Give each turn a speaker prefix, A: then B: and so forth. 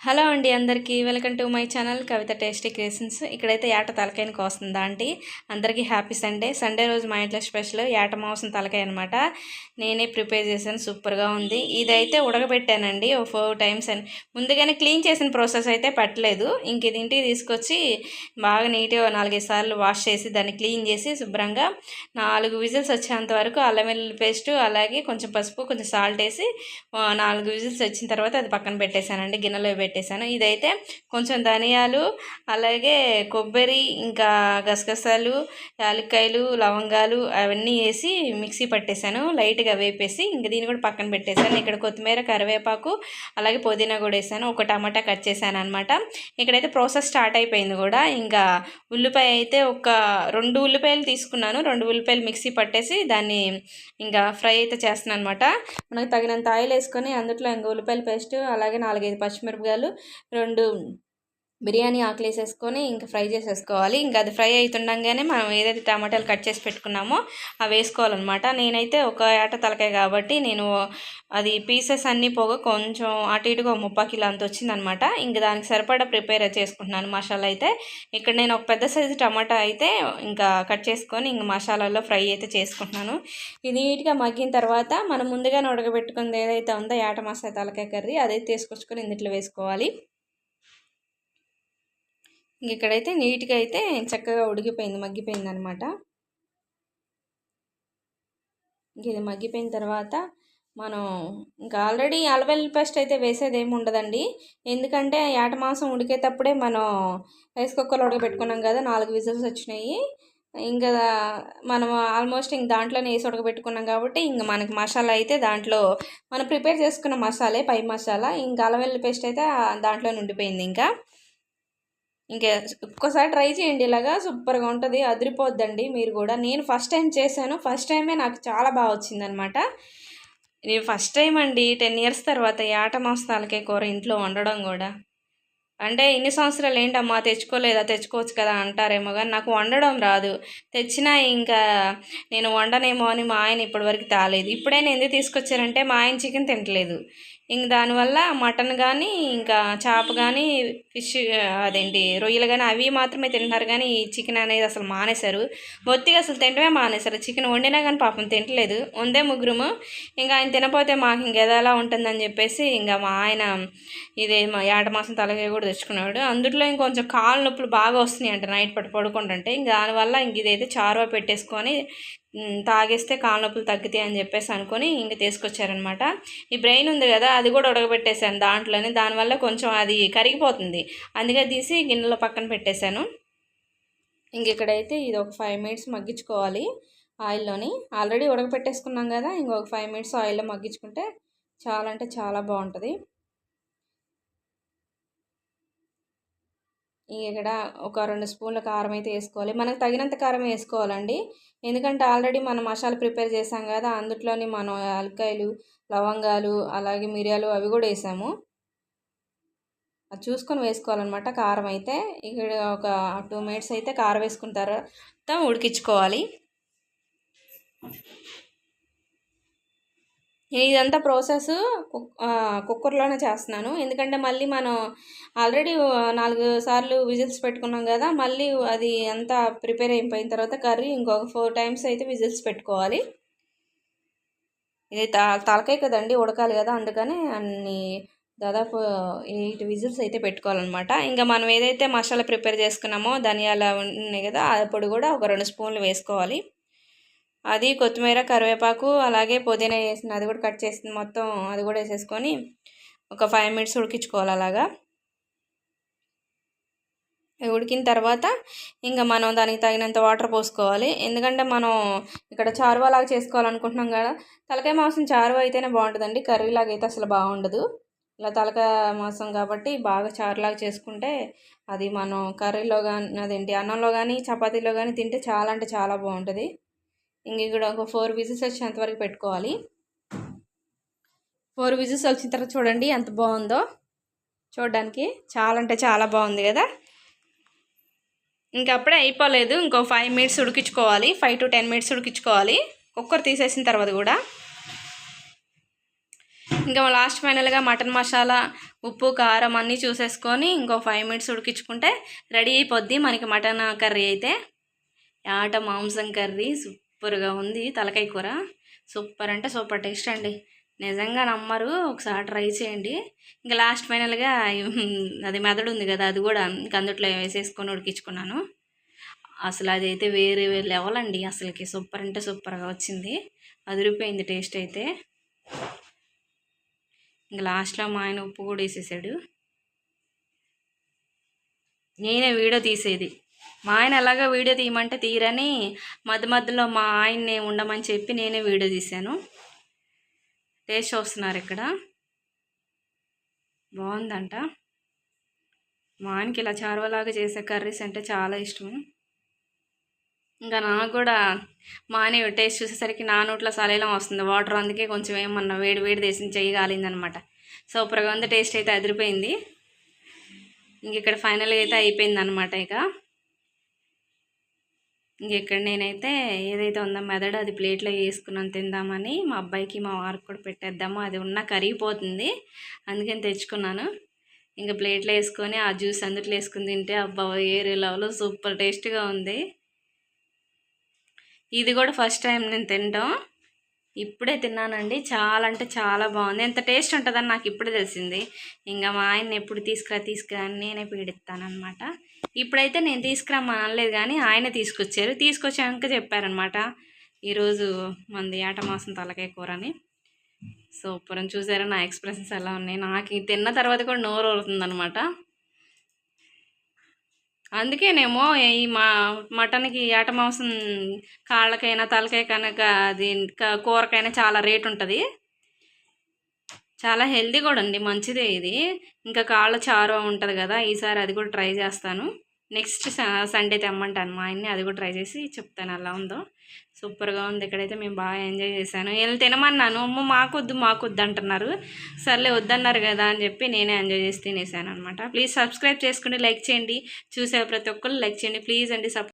A: Hello అండి అందరికీ. Welcome to my channel Kavitha tasty creations. ఇక్కడైతే ఏట తలకాయని కోస్తుందా ఆంటీ అందరికీ హ్యాపీ సండే. సండే రోజు మా ఇంట్లో స్పెషల్ ఏట మాంసం తలకాయ అనమాట నేనే ప్రిపేర్ చేశాను. సూపర్గా ఉంది. ఇదైతే ఉడకబెట్టానండి. ఓ ఫోర్ టైమ్స్ అని. ముందుగానే క్లీన్ చేసిన ప్రాసెస్ అయితే పట్టలేదు. ఇంక ఇది ఇంటికి తీసుకొచ్చి బాగా నీట్గా నాలుగైదు సార్లు వాష్ చేసి దాన్ని క్లీన్ చేసి శుభ్రంగా నాలుగు విజిల్స్ వచ్చేంత వరకు అల్లం వెల్లుల్లి పేస్ట్ అలాగే కొంచెం పసుపు కొంచెం సాల్ట్ వేసి నాలుగు విజిల్స్ వచ్చిన తర్వాత అది పక్కన పెట్టేశానండి. గిన్నెలో పెట్టేశాను. ఇదైతే కొంచెం ధనియాలు అలాగే కొబ్బరి ఇంకా గసగసాలు యాలక్కాయలు లవంగాలు అవన్నీ వేసి మిక్సీ పట్టేశాను. లైట్గా వేపేసి ఇంక దీన్ని కూడా పక్కన పెట్టేశాను. ఇక్కడ కొత్తిమీర కరివేపాకు అలాగే పుదీనా కూడా వేసాను. ఒక టమాటా కట్ చేశాను అనమాట ఇక్కడైతే ప్రాసెస్ స్టార్ట్ అయిపోయింది కూడా. ఇంకా ఉల్లిపాయ అయితే ఒక రెండు ఉల్లిపాయలు తీసుకున్నాను. రెండు ఉల్లిపాయలు మిక్సీ పట్టేసి దాన్ని ఇంకా ఫ్రై అయితే చేస్తున్నాను అనమాట మనకు తగినంత ఆయిల్ వేసుకొని అందులో ఇంకా ఉల్లిపాయల పేస్ట్ అలాగే నాలుగైదు పచ్చిమిరపకాయలు రెండు బిర్యానీ ఆకులు వేసేసుకొని ఇంకా ఫ్రై చేసేసుకోవాలి. ఇంకా అది ఫ్రై అవుతుండగానే మనం ఏదైతే టమాటాలు కట్ చేసి పెట్టుకున్నామో అవి వేసుకోవాలన్నమాట. నేనైతే ఒక ఏట తలకాయ కాబట్టి నేను అది పీసెస్ అన్నీ పోగా కొంచెం అటు ఇటుగా ముప్పా కిలో అంత వచ్చిందనమాట ఇంక దానికి సరిపడా ప్రిపేర్ చేసుకుంటున్నాను మసాలా అయితే. ఇక్కడ నేను ఒక పెద్ద సైజు టమాటా అయితే ఇంకా కట్ చేసుకొని ఇంక మసాలాలో ఫ్రై అయితే చేసుకుంటున్నాను. ఇది నీట్గా మగ్గిన తర్వాత మనం ముందుగానే ఉడకబెట్టుకుంది ఏదైతే ఉందో ఏట మసాలా తలకాయ కర్రీ అదైతే తీసుకొచ్చుకొని ఇందులో వేసుకోవాలి. ఇంక ఇక్కడైతే నీట్గా అయితే చక్కగా ఉడికిపోయింది మగ్గిపోయింది అనమాట ఇది మగ్గిపోయిన తర్వాత మనం ఇంకా ఆల్రెడీ అలవెల్లి పేస్ట్ అయితే వేసేది ఏమి ఉండదండి. ఎందుకంటే ఏట మాంసం ఉడికేటప్పుడే మనం రైస్ కుక్కర్లో ఉడకబెట్టుకున్నాం కదా నాలుగు విజిల్స్ వచ్చినాయి. ఇంకా మనం ఆల్మోస్ట్ ఇంక దాంట్లోనే వేసి ఉడకబెట్టుకున్నాం కాబట్టి ఇంక మనకి మసాలా అయితే దాంట్లో మనం ప్రిపేర్ చేసుకున్న మసాలే పై మసాలా. ఇంకా అలవెల్లి పేస్ట్ అయితే దాంట్లో ఉండిపోయింది ఇంకా. ఇంకా ఒక్కసారి ట్రై చేయండి ఇలాగా సూపర్గా ఉంటుంది అదిరిపోద్దండి మీరు కూడా. నేను ఫస్ట్ టైం చేశాను ఫస్ట్ టైమే నాకు చాలా బాగా వచ్చిందనమాట. నేను ఫస్ట్ టైం అండి టెన్ ఇయర్స్ తర్వాత ఆట మాస్తాలకే కూర ఇంట్లో వండడం కూడా. అంటే ఇన్ని సంవత్సరాలు ఏంటమ్మా తెచ్చుకోలేదా తెచ్చుకోవచ్చు కదా అంటారేమో కానీ నాకు వండడం రాదు. తెచ్చినా ఇంకా నేను వండనేమో అని మా ఆయన ఇప్పటివరకు తాలేదు. ఇప్పుడైనా ఎందుకు తీసుకొచ్చారంటే మా ఆయన చికెన్ తింటలేదు. ఇంక దానివల్ల మటన్ కానీ ఇంకా చేప కానీ ఫిష్ అదేంటి రొయ్యలు కానీ అవి మాత్రమే తింటున్నారు కానీ ఈ చికెన్ అనేది అసలు మానేశారు. బొత్తిగా అసలు తింటమే మానేశారు. చికెన్ వండినా కానీ పాపం తింటలేదు ఉందే ముగ్గురుము. ఇంకా ఆయన తినపోతే మాకు ఇంకెదలా ఉంటుందని చెప్పేసి ఇంకా మా ఆయన ఇదే మా ఏట మాసం తలకాయ కూడా తెచ్చుకున్నాడు. అందులో ఇంకొంచెం కాళ్ళ నొప్పులు బాగా వస్తున్నాయి అంట నైట్ పట్టు పడుకుంటుంటే. ఇంక దానివల్ల ఇంక ఇదైతే చారువా పెట్టేసుకొని తాగేస్తే కాళ్ళ నొప్పులు తగ్గుతాయి అని చెప్పేసి అనుకొని ఇంక తీసుకొచ్చారనమాట ఈ బ్రెయిన్ ఉంది కదా అది కూడా ఉడకబెట్టేశాను దాంట్లోనే. దానివల్ల కొంచెం అది కరిగిపోతుంది. అందుకే తీసి గిన్నెలో పక్కన పెట్టేశాను. ఇంక ఇక్కడైతే ఇది ఒక ఫైవ్ మినిట్స్ మగ్గించుకోవాలి ఆయిల్లోని. ఆల్రెడీ ఉడకపెట్టేసుకున్నాం కదా ఇంకొక ఫైవ్ మినిట్స్ ఆయిల్లో మగ్గించుకుంటే చాలా అంటే చాలా బాగుంటుంది. ఇక్కడ ఒక రెండు స్పూన్ల కారం అయితే వేసుకోవాలి. మనకు తగినంత కారం వేసుకోవాలండి. ఎందుకంటే ఆల్రెడీ మనం మసాలా ప్రిపేర్ చేసాం కదా అందులోని మనం అలకాయలు లవంగాలు అలాగే మిరియాలు అవి కూడా వేసాము. అది చూసుకొని వేసుకోవాలన్నమాట. కారం అయితే ఇక్కడ ఒక టూ మినిట్స్ అయితే కారం వేసుకున్న తర్వాత ఉడికించుకోవాలి. ఇదంతా ప్రాసెస్ కుక్కర్లోనే చేస్తున్నాను. ఎందుకంటే మళ్ళీ మనం ఆల్రెడీ నాలుగు సార్లు విజిల్స్ పెట్టుకున్నాం కదా మళ్ళీ అది అంతా ప్రిపేర్ అయిపోయిన తర్వాత కర్రీ ఇంకొక ఫోర్ టైమ్స్ అయితే విజిల్స్ పెట్టుకోవాలి. ఇది తా తలకాయ కదండి ఉడకాలి కదా అందుకని అన్ని దాదాపు ఎయిట్ విజిల్స్ అయితే పెట్టుకోవాలన్నమాట. ఇంకా మనం ఏదైతే మసాలా ప్రిపేర్ చేసుకున్నామో ధనియాలు ఉన్నాయి కదా అప్పుడు కూడా ఒక రెండు స్పూన్లు వేసుకోవాలి. అది కొత్తిమీర కరివేపాకు అలాగే పుదీనా వేసిన అది కూడా కట్ చేసింది మొత్తం అది కూడా వేసేసుకొని ఒక ఫైవ్ మినిట్స్ ఉడికించుకోవాలి అలాగా. ఉడికిన తర్వాత ఇంకా మనం దానికి తగినంత వాటర్ పోసుకోవాలి. ఎందుకంటే మనం ఇక్కడ చారువా లాగా చేసుకోవాలనుకుంటున్నాం కదా తలకాయ మాంసం చారువా అయితేనే బాగుంటుందండి కర్రీ లాగా అయితే అసలు బాగుండదు. ఇలా తలకాయ మాంసం కాబట్టి బాగా చారులాగా చేసుకుంటే అది మనం కర్రీలో కానీ అదేంటి అన్నంలో కానీ చపాతీలో కానీ తింటే చాలా అంటే చాలా బాగుంటుంది. ఇంక ఇక్కడ ఒక ఫోర్ విజిల్స్ వచ్చేంత వరకు పెట్టుకోవాలి. ఫోర్ విజిల్స్ వచ్చిన తర్వాత చూడండి ఎంత బాగుందో. చూడడానికి చాలా అంటే చాలా బాగుంది కదా. ఇంకా అప్పుడే అయిపోలేదు. ఇంకో ఫైవ్ మినిట్స్ ఉడికించుకోవాలి. ఫైవ్ టు టెన్ మినిట్స్ ఉడికించుకోవాలి. కుక్కర్ తీసేసిన తర్వాత కూడా. ఇంకా లాస్ట్ ఫైనల్గా మటన్ మసాలా ఉప్పు కారం అన్నీ చూసేసుకొని ఇంకో ఫైవ్ మినిట్స్ ఉడికించుకుంటే రెడీ అయిపోద్ది మనకి మటన్ కర్రీ అయితే. ఆట మాంసం కర్రీ సూపర్గా ఉంది. తలకాయ కూర సూపర్ అంటే సూపర్ టేస్ట్ అండి. నిజంగా నమ్మరు. ఒకసారి ట్రై చేయండి. ఇంకా లాస్ట్ ఫైనల్గా అది మెదడు ఉంది కదా అది కూడా అందుట్లో వేసేసుకొని ఉడికించుకున్నాను. అసలు అది అయితే వేరే లెవెల్ అండి. అసలుకి సూపర్ అంటే సూపర్గా వచ్చింది. అదిరిపోయింది టేస్ట్ అయితే. ఇంక లాస్ట్లో మా ఆయన ఉప్పు కూడా వేసేసాడు. నేనే వీడియో తీసేది. మా ఆయన ఎలాగా వీడియో తీయమంటే తీరని మధ్య మధ్యలో మా ఆయన్నే ఉండమని చెప్పి నేనే వీడియో తీశాను. టేస్ట్ వస్తున్నారు ఇక్కడ. బాగుందంట. మా ఆయనకి ఇలా చారువలాగా చేసే కర్రీస్ అంటే చాలా ఇష్టం. ఇంకా నాకు కూడా మానే టేస్ట్ చూసేసరికి నా నోట్లో సలేలం వస్తుంది. వాటర్ అందుకే కొంచెం ఏమన్నా వేడి వేడి చేసి చెయ్యి కాలిందనమాట. సూపర్గా ఉంది టేస్ట్ అయితే అదిరిపోయింది. ఇంక ఇక్కడ ఫైనల్గా అయితే అయిపోయింది అనమాట ఇక. ఇంక ఇక్కడ నేనైతే ఏదైతే ఉందో మెదడు అది ప్లేట్లో వేసుకున్నాను తిందామని మా అబ్బాయికి మా వారికి కూడా పెట్టేద్దాము. అది ఉన్న కరిగిపోతుంది. అందుకని తెచ్చుకున్నాను. ఇంకా ప్లేట్లో వేసుకొని ఆ జ్యూస్ అందుట్లో వేసుకుని తింటే అబ్బా ఏరే లెవెల్లో సూపర్ టేస్ట్గా ఉంది. ఇది కూడా ఫస్ట్ టైం నేను తినడం. ఇప్పుడే తిన్నానండి. చాలా అంటే చాలా బాగుంది. ఎంత టేస్ట్ ఉంటుందని నాకు ఇప్పుడే తెలిసింది. ఇంకా మా ఆయన ఎప్పుడు తీసుకురా తీసుకురా అని నేనే పీడిస్తానమాట ఇప్పుడైతే నేను తీసుకురమ్మని అనలేదు కానీ ఆయన తీసుకొచ్చారు. తీసుకొచ్చాక చెప్పారనమాట ఈరోజు మంది ఆట మాసం తలకాయ కూర అని సూపర్ అని చూసారా? నా ఎక్స్ప్రెషన్స్ ఎలా ఉన్నాయి? నాకు తిన్న తర్వాత కూడా నోరు అవుతుందనమాట అందుకేనేమో ఈ మా మటన్కి ఏట మాంసం కాళ్ళకైనా తలకాయ కనుక అది కూరకైనా చాలా రేట్ ఉంటుంది చాలా హెల్దీ కూడా అండి మంచిదే ఇది. ఇంకా కాళ్ళ చారు ఉంటుంది కదా ఈసారి అది కూడా ట్రై చేస్తాను. నెక్స్ట్ సండే తెమ్మంటాను మా ఆయన్ని అది కూడా ట్రై చేసి చెప్తాను అలా ఉందో. సూపర్గా ఉంది ఇక్కడైతే మేము బాగా ఎంజాయ్ చేశాను. వీళ్ళు తినమన్నాను అమ్మ మాకొద్దు మాకొద్దు అంటున్నారు. సర్లే వద్దన్నారు కదా అని చెప్పి నేనే ఎంజాయ్ చేసి తినేసాను అనమాట ప్లీజ్ సబ్స్క్రైబ్ చేసుకుని లైక్ చేయండి. చూసే ప్రతి ఒక్కరు లైక్ చేయండి. ప్లీజ్ అండి సబ్